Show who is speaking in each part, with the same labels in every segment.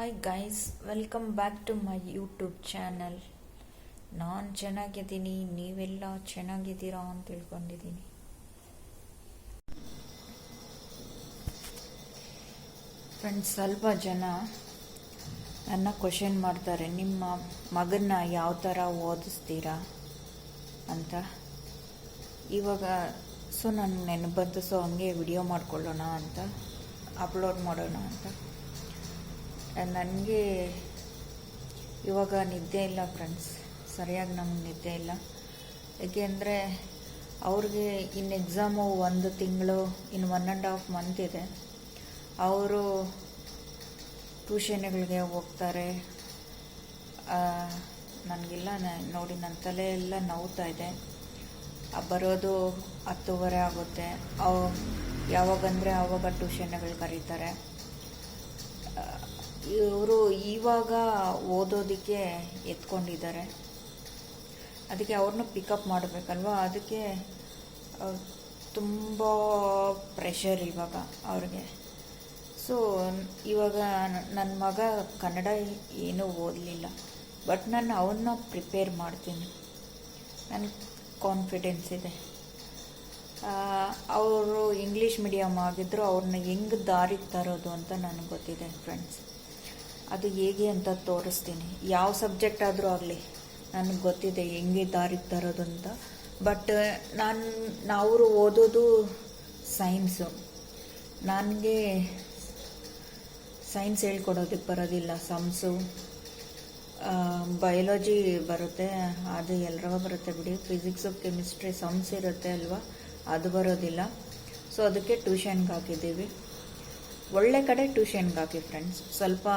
Speaker 1: Hi guys welcome back to my YouTube channel ನಾನು ಚೆನ್ನಾಗಿದ್ದೀನಿ, ನೀವೆಲ್ಲ ಚೆನ್ನಾಗಿದ್ದೀರಾ ಅಂತ ತಿಳ್ಕೊಂಡಿದ್ದೀನಿ. ಫ್ರೆಂಡ್ಸ್ ಸ್ವಲ್ಪ ಜನ ನನ್ನ ಕ್ವಶನ್ ಮಾಡ್ತಾರೆ, ನಿಮ್ಮ ಮಗನ್ನ ಯಾವ ಥರ ಓದಿಸ್ತೀರಾ ಅಂತ. ಇವಾಗ ಸೊ ನನ್ನ ನೆನಪು ಬಂತು ಸೊ ಹಂಗೆ ವಿಡಿಯೋ ಮಾಡ್ಕೊಳ್ಳೋಣ ಅಂತ ಅಪ್ಲೋಡ್ ಮಾಡೋಣ ಅಂತ. ನನಗೆ ಇವಾಗ ನಿದ್ದೆ ಇಲ್ಲ ಫ್ರೆಂಡ್ಸ್ ಸರಿಯಾಗಿ ನಮ್ಗೆ ನಿದ್ದೆ ಇಲ್ಲ. ಏಕೆಂದರೆ ಅವ್ರಿಗೆ ಇನ್ನು ಎಕ್ಸಾಮು ಒಂದು ತಿಂಗಳು ಇನ್ನು ಒನ್ ಆ್ಯಂಡ್ ಹಾಫ್ ಮಂತ್ ಇದೆ. ಅವರು ಟ್ಯೂಷನ್ಗಳಿಗೆ ಹೋಗ್ತಾರೆ. ನನಗೆಲ್ಲ ನೋಡಿ ನನ್ನ ತಲೆ ಎಲ್ಲ ನೋವ್ತಾ ಇದೆ. ಬರೋದು ಹತ್ತುವರೆ ಆಗುತ್ತೆ. ಅವ್, ಯಾವಾಗಂದರೆ ಆವಾಗ ಟ್ಯೂಷನ್ಗಳು ಕರೀತಾರೆ. ಇವರು ಇವಾಗ ಓದೋದಕ್ಕೆ ಎತ್ಕೊಂಡಿದ್ದಾರೆ. ಅದಕ್ಕೆ ಅವ್ರನ್ನ ಪಿಕಪ್ ಮಾಡಬೇಕಲ್ವಾ? ಅದಕ್ಕೆ ತುಂಬ ಪ್ರೆಷರ್ ಇವಾಗ ಅವ್ರಿಗೆ. ಸೊ ಇವಾಗ ನನ್ನ ಮಗ ಕನ್ನಡ ಏನೂ ಓದಲಿಲ್ಲ. ಬಟ್ ನಾನು ಅವನ್ನ ಪ್ರಿಪೇರ್ ಮಾಡ್ತೀನಿ. ನನಗೆ ಕಾನ್ಫಿಡೆನ್ಸ್ ಇದೆ. ಅವರು ಇಂಗ್ಲೀಷ್ ಮೀಡಿಯಮ್ ಆಗಿದ್ದರು ಅವ್ರನ್ನ ಹೆಂಗೆ ದಾರಿಗೆ ತರೋದು ಅಂತ ನನಗೆ ಗೊತ್ತಿದೆ ಫ್ರೆಂಡ್ಸ್ ಅದು ಹೇಗೆ ಅಂತ ತೋರಿಸ್ತೀನಿ. ಯಾವ ಸಬ್ಜೆಕ್ಟ್ ಆದರೂ ಆಗಲಿ, ನನಗೆ ಗೊತ್ತಿದೆ ಹೆಂಗೆ ದಾರಿಗೆ ತರೋದು ಅಂತ. ಬಟ್ ನಾನು ಅವರು ಓದೋದು ಸೈನ್ಸು ನನಗೆ ಸೈನ್ಸ್ ಹೇಳ್ಕೊಡೋದಕ್ಕೆ ಬರೋದಿಲ್ಲ ಸಮ್ಸು ಬಯಾಲಜಿ ಬರುತ್ತೆ, ಅದು ಎಲ್ಲರಿಗೂ ಬರುತ್ತೆ ಬಿಡಿ. ಫಿಸಿಕ್ಸು ಕೆಮಿಸ್ಟ್ರಿ ಸಮ್ಸ್ ಇರುತ್ತೆ ಅಲ್ವಾ? ಅದು ಬರೋದಿಲ್ಲ. ಸೊ ಅದಕ್ಕೆ ಟ್ಯೂಷನ್ಗೆ ಹಾಕಿದ್ದೀವಿ. ಒಳ್ಳೆ ಕಡೆ ಟ್ಯೂಷನ್ಗೆ ಹಾಕಿ ಫ್ರೆಂಡ್ಸ್ ಸ್ವಲ್ಪ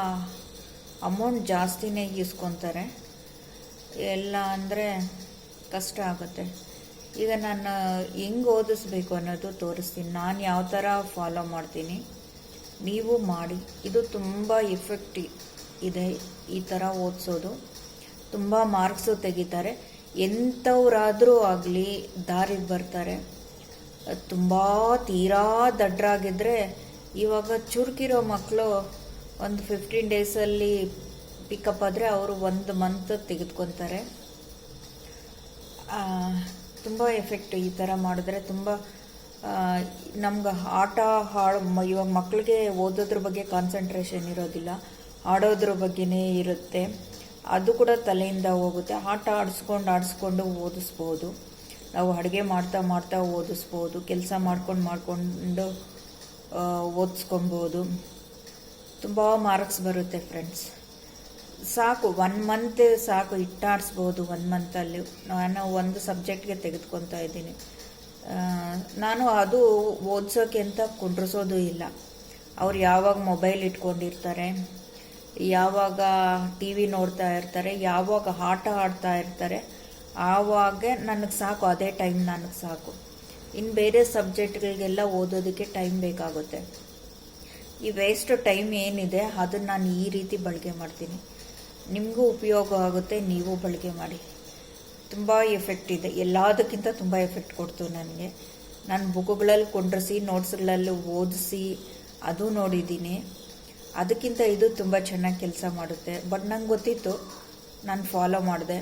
Speaker 1: ಅಮೌಂಟ್ ಜಾಸ್ತಿನೇ ಈಸ್ಕೊತಾರೆ. ಎಲ್ಲ ಅಂದರೆ ಕಷ್ಟ ಆಗುತ್ತೆ. ಈಗ ನಾನು ಹೆಂಗೆ ಓದಿಸ್ಬೇಕು ಅನ್ನೋದು ತೋರಿಸ್ತೀನಿ. ನಾನು ಯಾವ ಥರ ಫಾಲೋ ಮಾಡ್ತೀನಿ. ನೀವು ಮಾಡಿ. ಇದು ತುಂಬ ಎಫೆಕ್ಟ್ ಇದೆ ಈ ಥರ ಓದಿಸೋದು. ತುಂಬ ಮಾರ್ಕ್ಸು ತೆಗಿತಾರೆ. ಎಂಥವ್ರಾದರೂ ಆಗಲಿ ದಾರಿಗೆ ಬರ್ತಾರೆ. ತುಂಬ ತೀರಾ ದಡ್ರಾಗಿದ್ದರೆ ಇವಾಗ ಚುರುಕಿರೋ ಮಕ್ಕಳು ಒಂದು ಫಿಫ್ಟೀನ್ ಡೇಸಲ್ಲಿ ಪಿಕಪ್ ಆದರೆ ಅವರು ಒಂದು ಮಂತ್ ತೆಗೆದುಕೊತಾರೆ. ತುಂಬ ಎಫೆಕ್ಟ್ ಈ ಥರ ಮಾಡಿದ್ರೆ ತುಂಬ ನಮ್ಗೆ ಆಟ ಹಾಳು ಇವಾಗ ಮಕ್ಕಳಿಗೆ ಓದೋದ್ರ ಬಗ್ಗೆ ಕಾನ್ಸಂಟ್ರೇಷನ್ ಇರೋದಿಲ್ಲ. ಆಡೋದ್ರ ಬಗ್ಗೆನೇ ಇರುತ್ತೆ. ಅದು ಕೂಡ ತಲೆಯಿಂದ ಹೋಗುತ್ತೆ. ಆಟ ಆಡಿಸ್ಕೊಂಡು ಆಡಿಸ್ಕೊಂಡು ಓದಿಸ್ಬೋದು. ನಾವು ಅಡುಗೆ ಮಾಡ್ತಾ ಮಾಡ್ತಾ ಓದಿಸ್ಬೋದು. ಕೆಲಸ ಮಾಡ್ಕೊಂಡು, ಮಾಡಿಕೊಂಡು ಓದಿಸ್ಕೊಬೋದು. ತುಂಬ ಮಾರ್ಕ್ಸ್ ಬರುತ್ತೆ ಫ್ರೆಂಡ್ಸ್ ಸಾಕು ಒನ್ ಮಂತ್ ಸಾಕು, ಇಟ್ಟಾಡಿಸ್ಬೋದು ಒನ್ ಮಂತಲ್ಲಿ ನಾನು ಒಂದು ಸಬ್ಜೆಕ್ಟ್ಗೆ ತೆಗೆದುಕೊತಾ ಇದ್ದೀನಿ. ನಾನು ಅದು ಓದಿಸೋಕೆ ಅಂತ ಕುಂಡ್ರಿಸೋದು ಇಲ್ಲ. ಅವ್ರು ಯಾವಾಗ ಮೊಬೈಲ್ ಇಟ್ಕೊಂಡಿರ್ತಾರೆ, ಯಾವಾಗ ಟಿ ವಿ ನೋಡ್ತಾ ಇರ್ತಾರೆ, ಯಾವಾಗ ಆಟ ಆಡ್ತಾ ಇರ್ತಾರೆ, ಆವಾಗ ನನಗೆ ಸಾಕು, ಅದೇ ಟೈಮ್ ನನಗೆ ಸಾಕು. ಇನ್ನು ಬೇರೆ ಸಬ್ಜೆಕ್ಟ್ಗಳಿಗೆಲ್ಲ ಓದೋದಕ್ಕೆ ಟೈಮ್ ಬೇಕಾಗುತ್ತೆ. ಈ ವೇಸ್ಟ್ ಟೈಮ್ ಏನಿದೆ, ಅದನ್ನು ನಾನು ಈ ರೀತಿ ಬಳಕೆ ಮಾಡ್ತೀನಿ. ನಿಮಗೂ ಉಪಯೋಗ ಆಗುತ್ತೆ, ನೀವು ಬಳಕೆ ಮಾಡಿ. ತುಂಬ ಎಫೆಕ್ಟ್ ಇದೆ. ಎಲ್ಲದಕ್ಕಿಂತ ತುಂಬ ಎಫೆಕ್ಟ್ ಕೊಡ್ತು ನನಗೆ. ನಾನು ಬುಕ್ಗಳಲ್ಲಿ ಕೊಂಡ್ರಿಸಿ ನೋಟ್ಸ್ಗಳಲ್ಲಿ ಓದಿಸಿ, ಅದು ನೋಡಿದ್ದೀನಿ. ಅದಕ್ಕಿಂತ ಇದು ತುಂಬ ಚೆನ್ನಾಗಿ ಕೆಲಸ ಮಾಡುತ್ತೆ. ಬಟ್ ನಂಗೆ ಗೊತ್ತಿತ್ತು, ನಾನು ಫಾಲೋ ಮಾಡಿದೆ.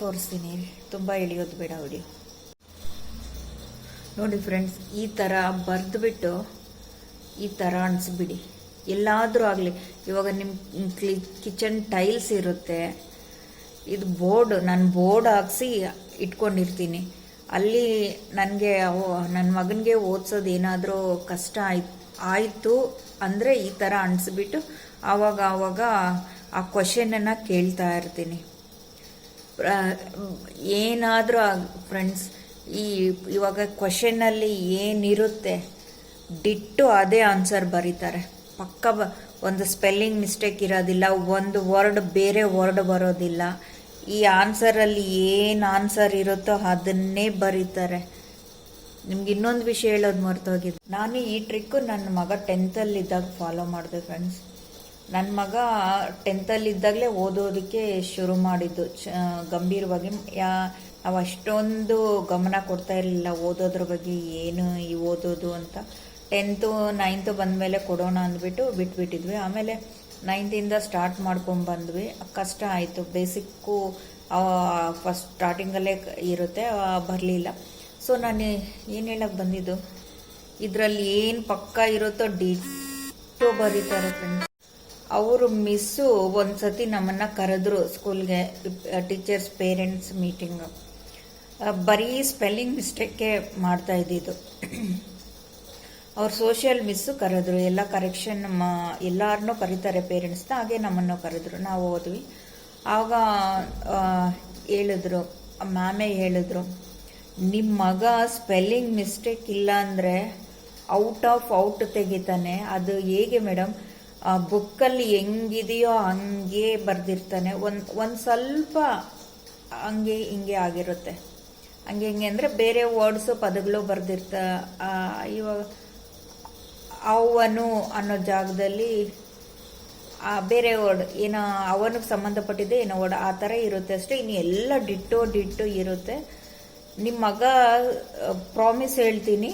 Speaker 1: ತೋರಿಸ್ತೀನಿ. ತುಂಬ ಎಳಿಯೋದು ಬೇಡ ವಿಡಿಯೋ ನೋಡಿ ಫ್ರೆಂಡ್ಸ್ ಈ ಥರ ಬರೆದ್ಬಿಟ್ಟು ಈ ಥರ ಅಣಿಸ್ಬಿಡಿ ಎಲ್ಲಾದರೂ ಆಗಲಿ, ಇವಾಗ ನಿಮ್ಮ ಕ್ಲಿ ಕಿಚನ್ ಟೈಲ್ಸ್ ಇರುತ್ತೆ. ಇದು ಬೋರ್ಡ್ ನಾನು ಬೋರ್ಡ್ ಹಾಕ್ಸಿ ಇಟ್ಕೊಂಡಿರ್ತೀನಿ. ಅಲ್ಲಿ ನನಗೆ ನನ್ನ ಮಗನಿಗೆ ಓದಿಸೋದು ಏನಾದರೂ ಕಷ್ಟ ಆಯ್ತು ಆಯಿತು ಅಂದರೆ ಈ ಥರ ಅಣಿಸ್ಬಿಟ್ಟು ಆವಾಗ ಆವಾಗ ಆ ಕ್ವಶನನ್ನು ಕೇಳ್ತಾ ಇರ್ತೀನಿ. ಏನಾದರೂ ಫ್ರೆಂಡ್ಸ್ ಈ ಇವಾಗ ಕ್ವಶನಲ್ಲಿ ಏನಿರುತ್ತೆ? ಡಿಟ್ಟು ಅದೇ ಆನ್ಸರ್ ಬರೀತಾರೆ. ಪಕ್ಕ ಒಂದು ಸ್ಪೆಲ್ಲಿಂಗ್ ಮಿಸ್ಟೇಕ್ ಇರೋದಿಲ್ಲ, ಒಂದು ವರ್ಡ್ ಬೇರೆ ವರ್ಡ್ ಬರೋದಿಲ್ಲ. ಈ ಆನ್ಸರಲ್ಲಿ ಏನು ಆನ್ಸರ್ ಇರುತ್ತೋ ಅದನ್ನೇ ಬರೀತಾರೆ. ನಿಮ್ಗೆ ಇನ್ನೊಂದು ವಿಷಯ ಹೇಳೋದು ಮರ್ತೋಗಿದೆ. ನಾನು ಈ ಟ್ರಿಕ್ಕು ನನ್ನ ಮಗ ಟೆಂತಲ್ಲಿದ್ದಾಗ ಫಾಲೋ ಮಾಡಿದೆ ಫ್ರೆಂಡ್ಸ್ ನನ್ನ ಮಗ ಟೆಂತಲ್ಲಿದ್ದಾಗಲೇ ಓದೋದಕ್ಕೆ ಶುರು ಮಾಡಿದ್ದು. ಚ, ಗಂಭೀರವಾಗಿ. ಯಾ ನಾವು ಅಷ್ಟೊಂದು ಗಮನ ಕೊಡ್ತಾ ಇರಲಿಲ್ಲ, ಓದೋದ್ರ ಬಗ್ಗೆ ಏನು ಈ ಓದೋದು ಅಂತ. ಟೆಂತು ನೈನ್ತು ಬಂದಮೇಲೆ ಕೊಡೋಣ ಅಂದ್ಬಿಟ್ಟು ಬಿಟ್ಬಿಟ್ಟಿದ್ವಿ. ಆಮೇಲೆ ನೈನ್ತಿಂದ ಸ್ಟಾರ್ಟ್ ಮಾಡ್ಕೊಂಡು ಬಂದ್ವಿ. ಕಷ್ಟ ಆಯಿತು. ಬೇಸಿಕ್ಕು ಫಸ್ಟ್ ಸ್ಟಾರ್ಟಿಂಗಲ್ಲೇ ಇರುತ್ತೆ ಬರಲಿಲ್ಲ. ಸೊ ನಾನು ಏನು ಹೇಳಕ್ಕೆ ಬಂದಿದ್ದು? ಇದರಲ್ಲಿ ಏನು ಪಕ್ಕ ಇರುತ್ತೋ ಡಿಟೋ ಬರೀತಾರೆ ಫ್ರೆಂಡ್ಸ್ ಅವರು ಮಿಸ್ಸು ಒಂದ್ಸತಿ ನಮ್ಮನ್ನ ಕರೆದ್ರು ಸ್ಕೂಲ್ಗೆ ಟೀಚರ್ಸ್ ಪೇರೆಂಟ್ಸ್ ಮೀಟಿಂಗ್ ಬರೀ ಸ್ಪೆಲ್ಲಿಂಗ್ ಮಿಸ್ಟೇಕೆ ಮಾಡ್ತಾ ಇದ್ದಿದ್ದು. ಅವ್ರು ಸೋಷಿಯಲ್ ಮಿಸ್ಸು ಕರೆದ್ರು, ಎಲ್ಲ ಕರೆಕ್ಷನ್ ಎಲ್ಲಾರನ್ನೂ ಕರೀತಾರೆ ಪೇರೆಂಟ್ಸ್ನ ಹಾಗೆ ನಮ್ಮನ್ನು ಕರೆದ್ರು, ನಾವು ಹೋದ್ವಿ ಆವಾಗ ಹೇಳಿದ್ರು ಮ್ಯಾಮೇ ಹೇಳಿದ್ರು ನಿಮ್ಮ ಮಗ ಸ್ಪೆಲ್ಲಿಂಗ್ ಮಿಸ್ಟೇಕ್ ಇಲ್ಲ ಅಂದರೆ ಔಟ್ ಆಫ್ ಔಟ್ ತೆಗಿತಾನೆ, ಅದು ಹೇಗೆ ಮೇಡಮ್ ಬುಕ್ಕಲ್ಲಿ ಹೆಂಗಿದೆಯೋ ಹಂಗೆ ಬರೆದಿರ್ತಾನೆ, ಒಂದು ಒಂದು ಸ್ವಲ್ಪ ಹಂಗೆ ಹಿಂಗೆ ಆಗಿರುತ್ತೆ. ಹಂಗೆ ಹಿಂಗೆ ಅಂದರೆ ಬೇರೆ ವರ್ಡ್ಸು ಪದಗಳು ಬರೆದಿರ್ತ ಇವಾಗ ಅವನು ಅನ್ನೋ ಜಾಗದಲ್ಲಿ ಬೇರೆ ವರ್ಡ್, ಏನೋ ಅವನಿಗೆ ಸಂಬಂಧಪಟ್ಟಿದೆ ಏನೋ ವರ್ಡ್, ಆ ಥರ ಇರುತ್ತೆ ಅಷ್ಟೇ. ಇನ್ನು ಎಲ್ಲ ಡಿಟ್ಟು ಡಿಟ್ಟು ಇರುತ್ತೆ. ನಿಮ್ಮ ಮಗ ಪ್ರಾಮಿಸ್ ಹೇಳ್ತೀನಿ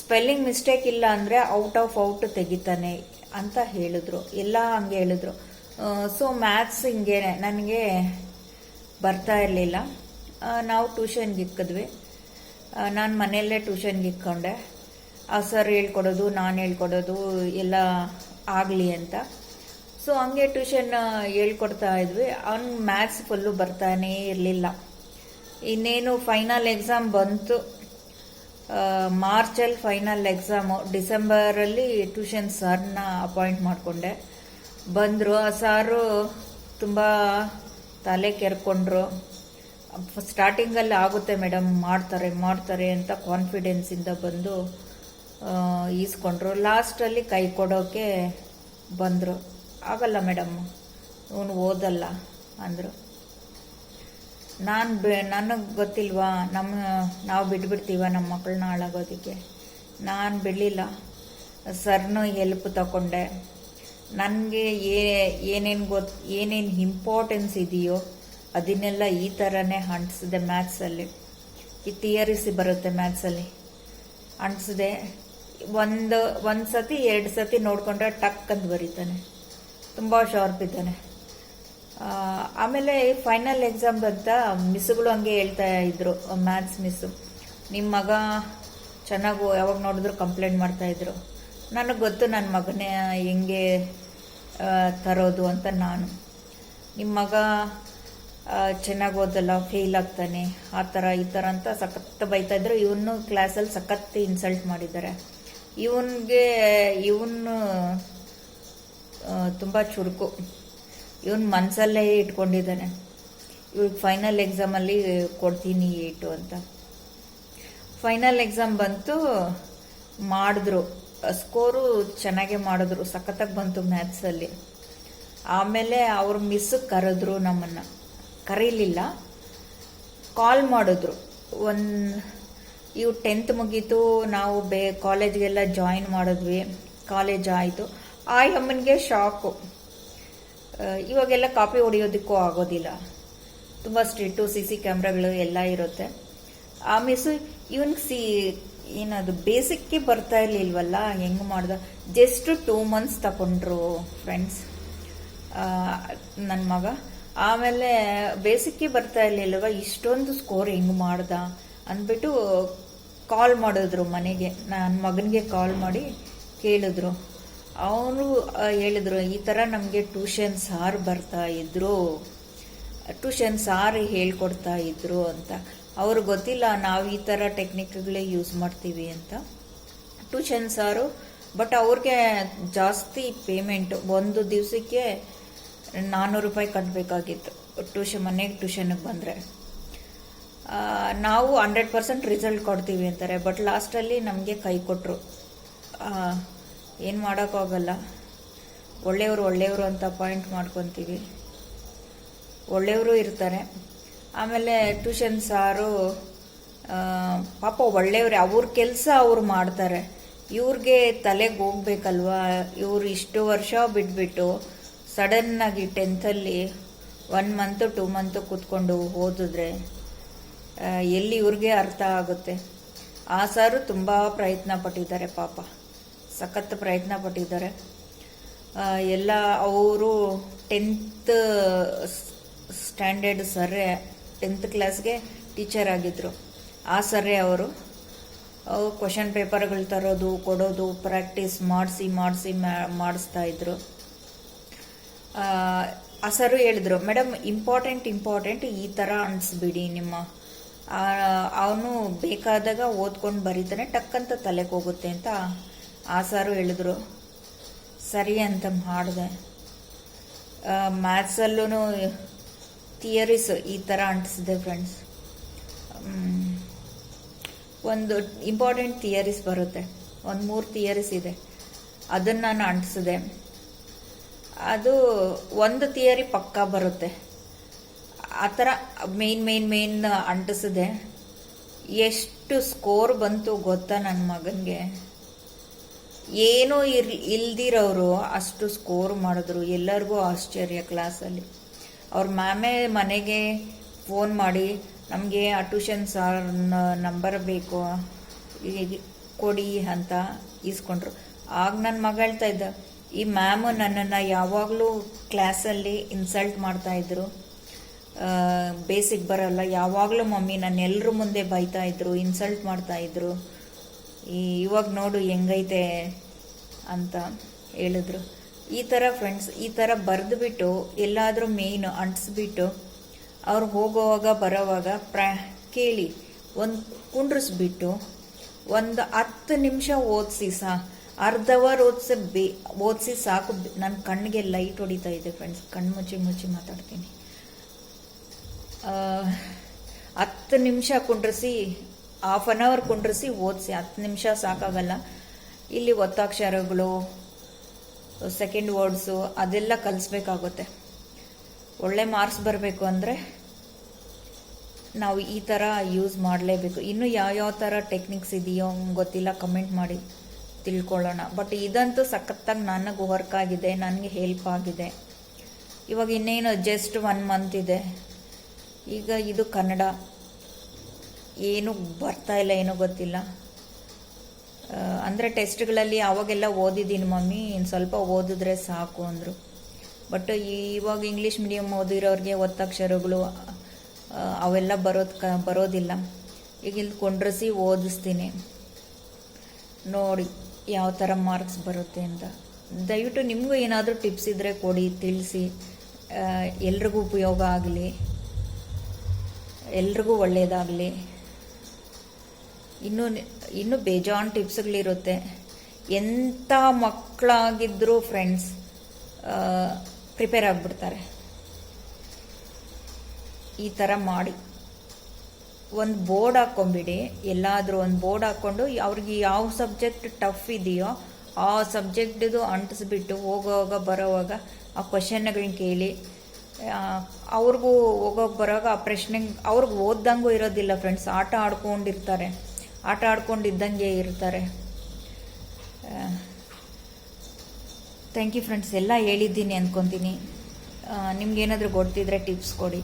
Speaker 1: ಸ್ಪೆಲ್ಲಿಂಗ್ ಮಿಸ್ಟೇಕ್ ಇಲ್ಲ ಅಂದರೆ ಔಟ್ ಆಫ್ ಔಟ್ ತೆಗಿತಾನೆ ಅಂತ ಹೇಳಿದ್ರು. ಎಲ್ಲ ಹಂಗೆ ಹೇಳಿದ್ರು. ಸೊ ಮ್ಯಾಥ್ಸ್ ಹಿಂಗೆ ನನಗೆ ಬರ್ತಾ ಇರಲಿಲ್ಲ. ನಾವು ಟ್ಯೂಷನ್ಗೆ ಇಕ್ಕಿದ್ವಿ. ನಾನು ಮನೆಯಲ್ಲೇ ಟ್ಯೂಷನ್ಗೆ ಇಕ್ಕೊಂಡೆ. ಆ ಸರ್ ಹೇಳ್ಕೊಡೋದು, ನಾನು ಹೇಳ್ಕೊಡೋದು ಎಲ್ಲ ಆಗಲಿ ಅಂತ. ಸೊ ಹಂಗೆ ಟ್ಯೂಷನ್ ಹೇಳ್ಕೊಡ್ತಾ ಇದ್ವಿ. ಅವ್ನು ಮ್ಯಾಥ್ಸ್ ಫುಲ್ಲು ಬರ್ತಾನೇ ಇರಲಿಲ್ಲ. ಇನ್ನೇನು ಫೈನಲ್ ಎಕ್ಸಾಮ್ ಬಂತು. ಮಾರ್ಚಲ್ಲಿ ಫೈನಲ್ ಎಕ್ಸಾಮು ಡಿಸೆಂಬರಲ್ಲಿ ಟ್ಯೂಷನ್ ಸರ್ನ ಅಪಾಯಿಂಟ್ ಮಾಡಿಕೊಂಡೆ. ಬಂದರು. ಆ, ಸಾರು ತುಂಬ ತಲೆ ಕೆರ್ಕೊಂಡ್ರು. ಸ್ಟಾರ್ಟಿಂಗಲ್ಲಿ ಆಗುತ್ತೆ ಮೇಡಮ್. ಮಾಡ್ತಾರೆ ಮಾಡ್ತಾರೆ ಅಂತ ಕಾನ್ಫಿಡೆನ್ಸಿಂದ ಬಂದು ಈಸ್ಕೊಂಡ್ರು. ಲಾಸ್ಟಲ್ಲಿ ಕೈ ಕೊಡೋಕ್ಕೆ ಬಂದರು. ಆಗಲ್ಲ ಮೇಡಮ್. ಇವನು ಓದಲ್ಲ ಅಂದರು. ನಾನು ಬೆ, ನನಗೆ ಗೊತ್ತಿಲ್ವಾ? ನಮ್ಮ ನಾವು ಬಿಟ್ಬಿಡ್ತೀವ ನಮ್ಮ ಮಕ್ಕಳನ್ನ ಹಾಳಾಗೋದಕ್ಕೆ. ನಾನು ಬಿಡಲಿಲ್ಲ. ಸರ್ನು ಹೆಲ್ಪ್ ತಗೊಂಡೆ ನನಗೆ ಏನೇನು ಗೊತ್ತು ಏನೇನು ಇಂಪಾರ್ಟೆನ್ಸ್ ಇದೆಯೋ ಅದನ್ನೆಲ್ಲ ಈ ಥರನೇ ಅಂಟಿಸಿದೆ ಮ್ಯಾಥ್ಸಲ್ಲಿ ಈ ಥಿಯರಿಸಿ ಬರುತ್ತೆ ಮ್ಯಾಥ್ಸಲ್ಲಿ ಅಂಟಿಸಿದೆ ಒಂದು ಒಂದು ಸತಿ, ಎರಡು ಸತಿ ನೋಡಿಕೊಂಡ್ರೆ ಟಕ್ ಅಂತ ಬರೀತಾನೆ. ತುಂಬ ಶಾರ್ಪ್ ಇದ್ದಾನೆ. ಆಮೇಲೆ ಫೈನಲ್ ಎಕ್ಸಾಮ್ ಅಂತ ಮಿಸ್ಸುಗಳು ಹಂಗೆ ಹೇಳ್ತಾ ಇದ್ರು ಮ್ಯಾಥ್ಸ್ ಮಿಸ್ಸು. ನಿಮ್ಮ ಮಗ ಚೆನ್ನಾಗು, ಯಾವಾಗ ನೋಡಿದ್ರು ಕಂಪ್ಲೇಂಟ್ ಮಾಡ್ತಾ ಇದ್ರು. ನನಗೆ ಗೊತ್ತು ನನ್ನ ಮಗನೇ ಹೆಂಗೆ ತರೋದು ಅಂತ ನಾನು. ನಿಮ್ಮ ಮಗ ಚೆನ್ನಾಗಿ ಓದಲ್ಲ ಫೇಲ್ ಆಗ್ತಾನೆ, ಆ ಥರ ಈ ಥರ ಅಂತ ಸಖತ್ ಬೈತಾ ಇದ್ರು. ಇವನು ಕ್ಲಾಸಲ್ಲಿ ಸಖತ್ ಇನ್ಸಲ್ಟ್ ಮಾಡಿದ್ದಾರೆ. ಇವನಿಗೆ, ಇವನು ತುಂಬ ಚುರುಕು. ಇವನ್ ಮನಸ್ಸಲ್ಲೇ ಇಟ್ಕೊಂಡಿದ್ದಾನೆ. ಇವ್ರಿಗೆ ಫೈನಲ್ ಎಕ್ಸಾಮಲ್ಲಿ ಕೊಡ್ತೀನಿ ಏಟು ಅಂತ. ಫೈನಲ್ ಎಕ್ಸಾಮ್ ಬಂತು, ಮಾಡಿದ್ರು. ಸ್ಕೋರು ಚೆನ್ನಾಗೇ ಮಾಡಿದ್ರು. ಸಖತ್ತಾಗಿ ಬಂತು ಮ್ಯಾಥ್ಸಲ್ಲಿ ಆಮೇಲೆ ಅವ್ರ ಮಿಸ್ ಕರೆದ್ರು ನಮ್ಮನ್ನು. ಕರೀಲಿಲ್ಲ. ಕಾಲ್ ಮಾಡಿದ್ರು. ಒಂದು, ಇವು ಟೆಂತ್ ಮುಗೀತು, ನಾವು ಬೇ ಕಾಲೇಜ್ಗೆಲ್ಲ ಜಾಯಿನ್ ಮಾಡಿದ್ವಿ. ಕಾಲೇಜ್ ಆಯಿತು. ಆ ಅಮ್ಮನಿಗೆ ಶಾಕು ಇವಾಗೆಲ್ಲ ಕಾಪಿ ಹೊಡೆಯೋದಕ್ಕೂ ಆಗೋದಿಲ್ಲ. ತುಂಬ ಸ್ಟ್ರಿಟ್ಟು ಸಿ ಸಿ ಕ್ಯಾಮ್ರಾಗಳು ಎಲ್ಲ ಇರುತ್ತೆ. ಆ ಮಿಸ್ಸು ಇವನ್ಗೆ ಸಿ, ಏನದು ಬೇಸಿಕ್ಗೆ ಬರ್ತಾ ಇರಲಿಲ್ವಲ್ಲ, ಹೆಂಗೆ ಮಾಡ್ದ? ಜಸ್ಟ್ ಟೂ ಮಂತ್ಸ್ ತಗೊಂಡ್ರು ಫ್ರೆಂಡ್ಸ್ ನನ್ನ ಮಗ. ಆಮೇಲೆ ಬೇಸಿಕ್ಗೆ ಬರ್ತಾ ಇರ್ಲಿಲ್ಲವ ಇಷ್ಟೊಂದು ಸ್ಕೋರ್ ಹೆಂಗೆ ಮಾಡ್ದ ಅಂದ್ಬಿಟ್ಟು ಕಾಲ್ ಮಾಡಿದ್ರು ಮನೆಗೆ. ನನ್ನ ಮಗನಿಗೆ ಕಾಲ್ ಮಾಡಿ ಕೇಳಿದ್ರು. ಅವರು ಹೇಳಿದ್ರು, ಈ ಥರ ನಮಗೆ ಟ್ಯೂಷನ್ ಸಾರ್ ಬರ್ತಾ ಇದ್ರು. ಟ್ಯೂಷನ್ ಸಾರ್ ಹೇಳ್ಕೊಡ್ತಾ ಇದ್ರು ಅಂತ. ಅವ್ರಿಗೆ ಗೊತ್ತಿಲ್ಲ, ನಾವು ಈ ಥರ ಟೆಕ್ನಿಕ್ಗಳೇ ಯೂಸ್ ಮಾಡ್ತೀವಿ ಅಂತ. ಟ್ಯೂಷನ್ ಸಾರು ಬಟ್ ಅವ್ರಿಗೆ ಜಾಸ್ತಿ ಪೇಮೆಂಟ್ ಒಂದು ದಿವಸಕ್ಕೆ ನಾನ್ನೂರು ರೂಪಾಯಿ ಕಟ್ಟಬೇಕಾಗಿತ್ತು ಟ್ಯೂಷನ್, ಮನೆಗೆ ಟ್ಯೂಷನ್ಗೆ ಬಂದರೆ. ನಾವು ಹಂಡ್ರೆಡ್ ಪರ್ಸೆಂಟ್ ರಿಸಲ್ಟ್ ಕೊಡ್ತೀವಿ ಅಂತಾರೆ, ಬಟ್ ಲಾಸ್ಟಲ್ಲಿ ನಮಗೆ ಕೈ ಕೊಟ್ಟರು ಏನು ಮಾಡೋಕ್ಕಾಗಲ್ಲ. ಒಳ್ಳೆಯವರು ಒಳ್ಳೆಯವರು ಅಂತ ಪಾಯಿಂಟ್ ಮಾಡ್ಕೊತೀವಿ. ಒಳ್ಳೆಯವರು ಇರ್ತಾರೆ. ಆಮೇಲೆ ಟ್ಯೂಷನ್ ಸಾರು ಪಾಪ ಒಳ್ಳೆಯವ್ರೆ, ಅವ್ರ ಕೆಲಸ ಅವ್ರು ಮಾಡ್ತಾರೆ. ಇವ್ರಿಗೆ ತಲೆಗೆ ಹೋಗ್ಬೇಕಲ್ವಾ? ಇವರು ಇಷ್ಟು ವರ್ಷ ಬಿಟ್ಬಿಟ್ಟು ಸಡನ್ನಾಗಿ ಟೆಂತಲ್ಲಿ ಒನ್ ಮಂತು, ಟೂ ಮಂತು ಕೂತ್ಕೊಂಡು ಓದಿದ್ರೆ ಎಲ್ಲಿ ಇವ್ರಿಗೆ ಅರ್ಥ ಆಗುತ್ತೆ? ಆ ಸಾರು ತುಂಬ ಪ್ರಯತ್ನ ಪಟ್ಟಿದ್ದಾರೆ ಪಾಪ. ಸಖತ್ ಪ್ರಯತ್ನ ಪಟ್ಟಿದ್ದಾರೆ. ಎಲ್ಲ ಅವರು ಟೆಂತ್ ಸ್ಟ್ಯಾಂಡರ್ಡ್ ಸರ್ರೆ, ಟೆಂತ್ ಕ್ಲಾಸ್ಗೆ ಟೀಚರ್ ಆಗಿದ್ದರು ಆ ಸರ್ರೆ ಅವರು ಕ್ವಶನ್ ಪೇಪರ್ಗಳು ತರೋದು, ಕೊಡೋದು, ಪ್ರಾಕ್ಟೀಸ್ ಮಾಡಿಸಿ ಮಾಡಿಸಿ ಮಾಡಿಸ್ತಾ ಇದ್ರು. ಸರು ಹೇಳಿದ್ರು ಮೇಡಮ್ ಇಂಪಾರ್ಟೆಂಟ್ ಇಂಪಾರ್ಟೆಂಟ್ ಈ ಥರ ಅನ್ಸ್ಬಿಡಿ ನಿಮ್ಮ. ಅವನು ಬೇಕಾದಾಗ ಓದ್ಕೊಂಡು ಬರೀತಾನೆ, ಟಕ್ಕಂತ ತಲೆಗೆ ಹೋಗುತ್ತೆ ಅಂತ ಆ ಸಾರು ಹೇಳಿದ್ರು. ಸರಿ ಅಂತ ಮಾಡಿದೆ. ಮ್ಯಾಥ್ಸಲ್ಲೂ ಥಿಯರೀಸ್ ಈ ಥರ ಅಂಟಿಸಿದೆ ಫ್ರೆಂಡ್ಸ್. ಒಂದು ಇಂಪಾರ್ಟೆಂಟ್ ಥಿಯರೀಸ್ ಬರುತ್ತೆ. ಒಂದು ಮೂರು ಥಿಯರೀಸ್ ಇದೆ. ಅದನ್ನು ನಾನು ಅಂಟಿಸಿದೆ. ಅದು ಒಂದು ಥಿಯರಿ ಪಕ್ಕಾ ಬರುತ್ತೆ. ಆ ಥರ ಮೇನ್ ಮೇನ್ ಮೇನ್ ಅಂಟಿಸಿದೆ. ಎಷ್ಟು ಸ್ಕೋರ್ ಬಂತು ಗೊತ್ತಾ ನನ್ನ ಮಗನಿಗೆ? ಏನೂ ಇರ್, ಇಲ್ದಿರೋರು ಅಷ್ಟು ಸ್ಕೋರ್ ಮಾಡಿದ್ರು. ಎಲ್ಲರಿಗೂ ಆಶ್ಚರ್ಯ ಕ್ಲಾಸಲ್ಲಿ ಅವ್ರ ಮ್ಯಾಮೇ ಮನೆಗೆ ಫೋನ್ ಮಾಡಿ, ನಮಗೆ ಆ ಟ್ಯೂಷನ್ ಸಾರ್ ನಂಬರ್ ಬೇಕು. ಕೊಡಿ ಅಂತ ಈಸ್ಕೊಂಡ್ರು. ಆಗ ನನ್ನ ಮಗ ಹೇಳ್ತಾ ಇದ್ದ ಈ ಮ್ಯಾಮು ನನ್ನನ್ನು ಯಾವಾಗಲೂ ಕ್ಲಾಸಲ್ಲಿ ಇನ್ಸಲ್ಟ್ ಮಾಡ್ತಾ ಇದ್ರು. ಬೇಸಿಕ್ ಬರಲ್ಲ, ಯಾವಾಗಲೂ ಮಮ್ಮಿ ನನ್ನ ಎಲ್ಲರ ಮುಂದೆ ಬೈತಾ ಇದ್ರು, ಇನ್ಸಲ್ಟ್ ಮಾಡ್ತಾ ಇದ್ರು. ಈ, ಇವಾಗ ನೋಡು ಹೆಂಗೈತೆ ಅಂತ ಹೇಳಿದ್ರು. ಈ ಥರ ಫ್ರೆಂಡ್ಸ್, ಈ ಥರ ಬರೆದುಬಿಟ್ಟು, ಎಲ್ಲಾದರೂ ಮೇಯ್ನು, ಅಂಟಿಸ್ಬಿಟ್ಟು, ಅವ್ರು ಹೋಗೋವಾಗ, ಬರೋವಾಗ ಪ್ರ, ಕೇಳಿ, ಒಂದು ಕುಂಡ್ರಿಸ್ಬಿಟ್ಟು, ಒಂದು ಹತ್ತು ನಿಮಿಷ ಓದಿಸಿ ಸಾ. ಅರ್ಧ ಅವರ್ ಓದಿಸಿ ಬೇ, ಓದಿಸಿ ಸಾಕು. ನನ್ನ ಕಣ್ಣಿಗೆ ಲೈಟ್ ಹೊಡಿತಾ ಇದೆ ಫ್ರೆಂಡ್ಸ್ ಕಣ್ಣು ಮುಚ್ಚಿ ಮುಚ್ಚಿ ಮಾತಾಡ್ತೀನಿ. ಹತ್ತು ನಿಮಿಷ ಕುಂಡ್ರಿಸಿ ಹಾಫ್ ಅನ್ ಅವರ್ ಕುಂಡ್ರಿಸಿ ಓದಿಸಿ. ಹತ್ತು ನಿಮಿಷ ಸಾಕಾಗಲ್ಲ. ಇಲ್ಲಿ ಒತ್ತಾಕ್ಷರಗಳು ಸೆಕೆಂಡ್ ವರ್ಡ್ಸು ಅದೆಲ್ಲ ಕಲಿಸ್ಬೇಕಾಗುತ್ತೆ. ಒಳ್ಳೆ ಮಾರ್ಕ್ಸ್ ಬರಬೇಕು ಅಂದರೆ ನಾವು ಈ ಥರ ಯೂಸ್ ಮಾಡಲೇಬೇಕು. ಇನ್ನು ಯಾವ್ಯಾವ ಥರ ಟೆಕ್ನಿಕ್ಸ್ ಇದೆಯೋ ಗೊತ್ತಿಲ್ಲ ಕಮೆಂಟ್ ಮಾಡಿ. ತಿಳ್ಕೊಳ್ಳೋಣ. ಬಟ್ ಇದಂತೂ ಸಖತ್ತಾಗಿ ನನಗೆ ವರ್ಕ್ ಆಗಿದೆ, ನನಗೆ ಹೆಲ್ಪ್ ಆಗಿದೆ. ಇವಾಗ ಇನ್ನೇನು ಜಸ್ಟ್ ಒನ್ ಮಂತ್ ಇದೆ. ಈಗ ಇದು ಕನ್ನಡ. ಏನು ಬರ್ತಾ ಇಲ್ಲ, ಏನೂ ಗೊತ್ತಿಲ್ಲ. ಅಂದರೆ ಟೆಸ್ಟ್ಗಳಲ್ಲಿ ಅವಾಗೆಲ್ಲ ಓದಿದ್ದೀನಿ ಮಮ್ಮಿ ಇನ್ನು ಸ್ವಲ್ಪ ಓದಿದ್ರೆ ಸಾಕು ಅಂದರು. ಬಟ್ ಇವಾಗ ಇಂಗ್ಲೀಷ್ ಮೀಡಿಯಮ್ ಓದಿರೋರಿಗೆ ಒತ್ತಕ್ಷರಗಳು ಅವೆಲ್ಲ ಬರೋದು ಕ, ಬರೋದಿಲ್ಲ. ಈಗ ಇಲ್ಲಿ ಕೊಂಡ್ರಸಿ ಓದಿಸ್ತೀನಿ. ನೋಡಿ. ಯಾವ ಥರ ಮಾರ್ಕ್ಸ್ ಬರುತ್ತೆ ಅಂತ. ದಯವಿಟ್ಟು ನಿಮಗೂ ಏನಾದರೂ ಟಿಪ್ಸ್ ಇದ್ದರೆ ಕೊಡಿ, ತಿಳಿಸಿ. ಎಲ್ರಿಗೂ ಉಪಯೋಗ ಆಗಲಿ. ಎಲ್ರಿಗೂ ಒಳ್ಳೆಯದಾಗಲಿ ಇನ್ನೂ ಇನ್ನೂ ಬೇಜಾನ್ ಟಿಪ್ಸ್ಗಳಿರುತ್ತೆ ಎಂಥ ಮಕ್ಕಳಾಗಿದ್ದರೂ ಫ್ರೆಂಡ್ಸ್ ಪ್ರಿಪೇರ್ ಆಗಿಬಿಡ್ತಾರೆ. ಈ ಥರ ಮಾಡಿ. ಒಂದು ಬೋರ್ಡ್ ಹಾಕ್ಕೊಂಬಿಡಿ ಎಲ್ಲಾದರೂ ಒಂದು ಬೋರ್ಡ್ ಹಾಕ್ಕೊಂಡು ಅವ್ರಿಗೆ ಯಾವ ಸಬ್ಜೆಕ್ಟ್ ಟಫ್ ಇದೆಯೋ ಆ ಸಬ್ಜೆಕ್ಟ್ದು ಅಂಟಿಸ್ಬಿಟ್ಟು ಹೋಗೋವಾಗ ಬರೋವಾಗ ಆ ಕ್ವಶನ್ಗಳನ್ನ ಕೇಳಿ. ಅವ್ರಿಗೂ ಹೋಗೋಕೆ ಬರೋವಾಗ ಆ ಪ್ರಶ್ನೆ ಅವ್ರಿಗೆ ಓದ್ದಂಗೂ ಇರೋದಿಲ್ಲ ಫ್ರೆಂಡ್ಸ್. ಆಟ ಆಡ್ಕೊಂಡಿರ್ತಾರೆ. ಆಟ ಆಡ್ಕೊಂಡಿದ್ದಂಗೆ ಇರ್ತಾರೆ. Thank you friends. ಎಲ್ಲ ಹೇಳಿದ್ದೀನಿ ಅಂದ್ಕೊತೀನಿ ನಿಮ್ಗೇನಾದರೂ ಗೊತ್ತಿದ್ರೆ ಟಿಪ್ಸ್ ಕೊಡಿ.